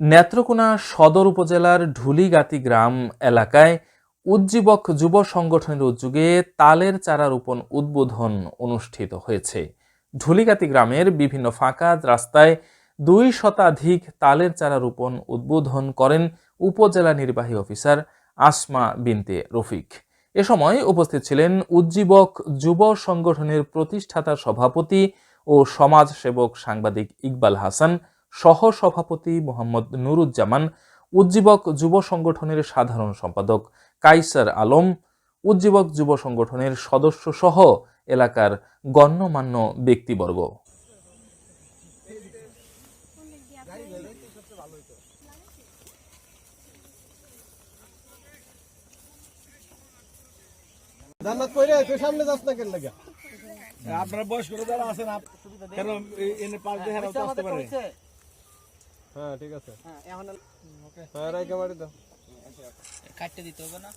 নেত্রকোনা সদর উপজেলার ঢুলিগাতি গ্রাম এলাকায় উজ্জীবক যুব সংগঠনের উদ্যোগে তালের চারা রোপণ উদ্বোধন অনুষ্ঠিত হয়েছে। ঢুলিগাতি গ্রামের বিভিন্ন ফাঁকা রাস্তায় দুই শতাধিক তালের চারা রোপণ উদ্বোধন করেন উপজেলা নির্বাহী অফিসার আসমা বিনতে রফিক। এ সময় উপস্থিত ছিলেন উজ্জীবক যুব সংগঠনের প্রতিষ্ঠাতা সভাপতি ও সমাজসেবক সাংবাদিক ইকবাল হাসান সহ সভাপতি মোহাম্মদ নুরুজ্জামান উজ্জীবক যুব সংগঠনের সাধারণ সম্পাদক কাইসার আলম উজ্জীবক যুব সংগঠনের সদস্য সহ এলাকার গণ্যমান্য ব্যক্তিবর্গ। জান্নাত কইরে তুই সামনে যাস না কেন লাগা? আপনার বয়স্ক যারা আছেন কেন এনে পাশ দিয়ে হেরাও আসতে পারে। হ্যাঁ ঠিক আছে। হ্যাঁ এখন ওকে হ্যাঁ রাইকা বাড়ি দাও। কাটতে দিতে হবে না?